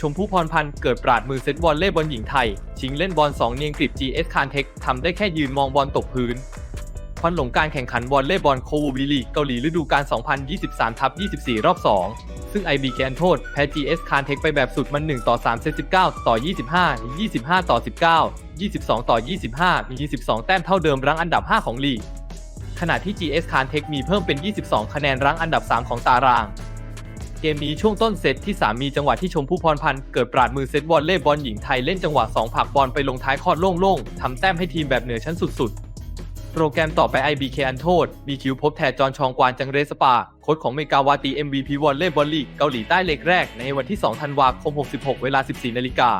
ชมพู่พรพันธ์เกิดปราดมือเซตวอลเล่บอลหญิงไทย ชิงเล่นบอล2เนียงกริบ GS คานเทคทำได้แค่ยืนมองบอลตกพื้นควันหลงการแข่งขันวอลเลย์บอลโคววีลีเกาหลีฤดูกาล 2023ทับ24 รอบ 2 ซึ่ง IB แคนโทษ แพ้ GS คานเทคไปแบบสุดมัน 1 ต่อ3เซต19 ต่อ 25 25 ต่อ 19 22 ต่อ 25 มี 22 แต้มเท่าเดิมรั้งอันดับ 5 ของลีก ขณะที่ GS คานเทคมีเพิ่มเป็น 22 คะแนนรั้งอันดับ 3 ของตาราง เกมนี้ช่วงต้นเซตที่ 3 มีจังหวะที่ชมผู้พรพันธ์เกิดปราดมือเซตวอลเล่บอลหญิงไทยเล่นจังหวะ 2 ผักบอลไปลงท้ายคอดโล่งๆทำแต้มให้ทีมแบบเหนือชั้นสุดๆ โปรแกรมต่อไป IBK อันโทษ มีคิวพบแทนจอนชองกวานจังเรสปา โค้ชของเมกาวาตี MVP วอลเล่บอลลีกเกาหลีใต้เล็กแรก ในวันที่ 2 ธันวาคม 66 เวลา 14 นาฬิกา